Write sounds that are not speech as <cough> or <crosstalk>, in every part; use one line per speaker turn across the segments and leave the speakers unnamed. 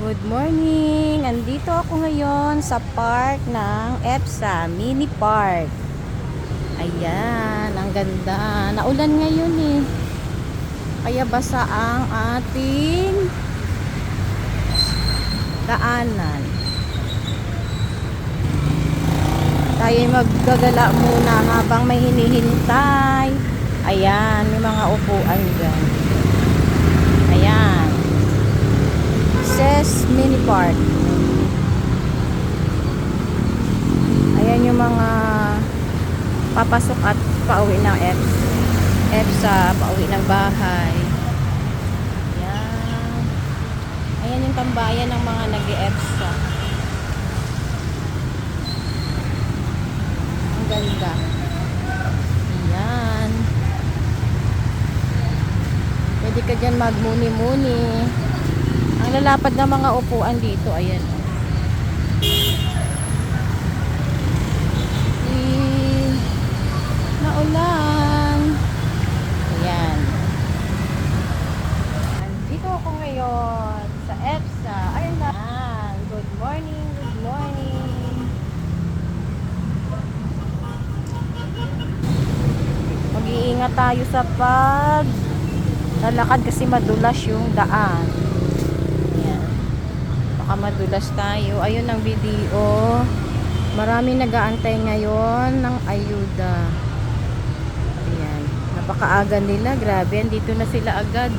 Good morning! Andito ako ngayon sa park ng EPSA, mini park. Ayan, ang ganda. Naulan ngayon eh. Kaya basa ang ating daanan. Tayo maggagala muna habang may hinihintay. Ayan, may mga upuan dyan. Ayan. Mini Park. Ayan yung mga papasok at pauwi ng EPS. EPSA, pauwi ng bahay. Ayan. Ayan yung tambayan ng mga nag-EPSA. Ang ganda. Ayan. Pwede ka dyan magmuni-muni. Ang lalapad ng mga upuan dito, ayan. Eh, naulan. Ayan. Dito ako ngayon sa EPSA. Ayan na. Good morning, good morning. Mag-iingat tayo sa pag lalakad kasi madulas yung daan. Ayan. Baka madulas tayo. Ayun ang video. Marami nag-aantay ngayon ng ayuda. Ayan. Napakaaga nila. Grabe. Andito na sila agad.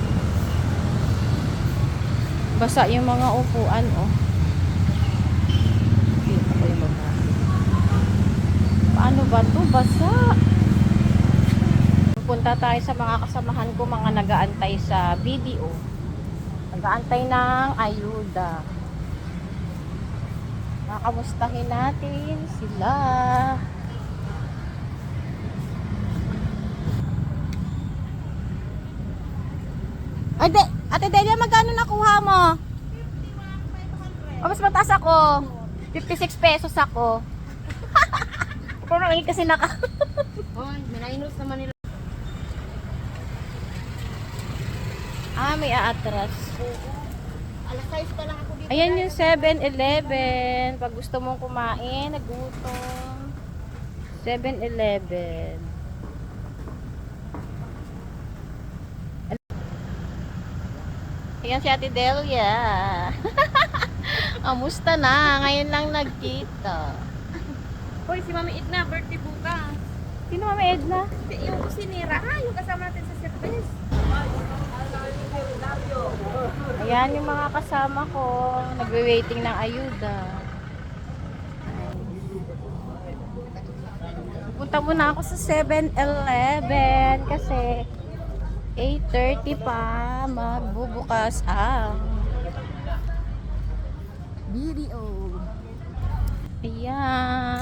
Basa yung mga upuan, oh. Paano ba to? Basa. Pupunta tayo sa mga kasamahan ko, mga nag-aantay sa video. Nag-aantay ng ayuda. Makamustahin natin sila. Ate, Ate Delia, magkano nakuha mo? O, mas mataas ako. 56 pesos ako. <laughs> Pero lagi kasi naka... <laughs>
Hoy, minainos naman nila.
ah, may aatras.
Alas 6 pa lang ako.
Ayan yung 7-Eleven. Pag gusto mong kumain, nagutom. 7-Eleven. Ayan si Ate Delia. <laughs> Amusta na? Ngayon lang nagkita.
Hoy, si Mami Edna, birthday bukas.
Sino Mami Edna?
Yung sinira ha, yung kasama natin sa service.
Ayan yung mga kasama ko. Nagwe-waiting ng ayuda. Punta muna ako sa 7-Eleven kasi 8.30 pa magbubukas ang video.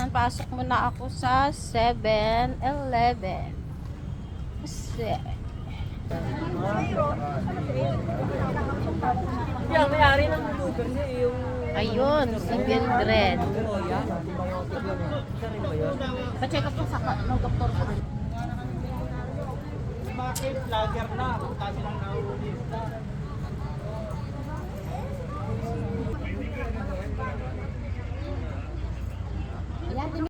Pasok muna ako sa 7-Eleven. Kasi
Yung may-ari ng lugar niya, yung...
Ayun, si Mildred.
Pa-check up sa ng doktor ko.
Bakit vlogger na? Kami lang nahuli.